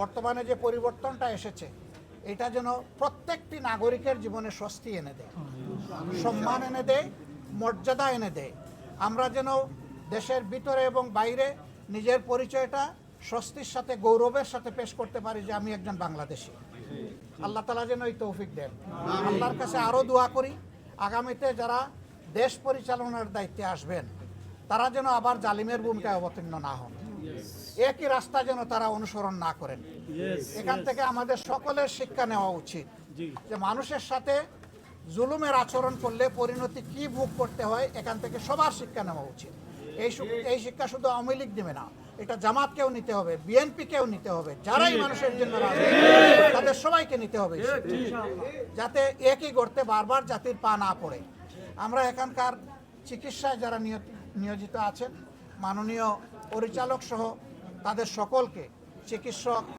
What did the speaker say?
বর্তমানে যে পরিবর্তনটা এসেছে, এটা যেন প্রত্যেকটি নাগরিকের জীবনে স্বস্তি এনে দেয়, সম্মান এনে দেয়, মর্যাদা এনে দেয়। আমরা যেন দেশের ভিতরে এবং বাইরে নিজের পরিচয়টা স্বস্তির সাথে, গৌরবের সাথে পেশ করতে পারি যে আমি একজন বাংলাদেশি। আল্লাহ তালা যেন এই তৌফিক দেন। আল্লাহর কাছে আরও দোয়া করি, আগামীতে যারা দেশ পরিচালনার দায়িত্বে আসবেন, তারা যেন আবার জালিমের ভূমিকায় অবতীর্ণ না হন। একই রাস্তা যেন তারা অনুসরণ না করেন। এখান থেকে আমাদের সকলের শিক্ষা নেওয়া উচিত যে মানুষের সাথে জুলুমের আচরণ করলে পরিণতি কি ভোগ করতে হয় এখান থেকে সবার শিক্ষা নেওয়া উচিত। এই এই শিক্ষা শুধু আওয়ামী লীগ দেবে না এটা জামাতকেও নিতে হবে বিএনপিকেও নিতে হবে যারাই মানুষের জন্য তাদের সবাইকে নিতে হবে। যাতে একই গর্তে বারবার জাতির পা না পড়ে। আমরা এখানকার চিকিৎসায় যারা নিয়োজিত আছেন মাননীয় পরিচালক সহ তাদের সকলকে চিকিৎসক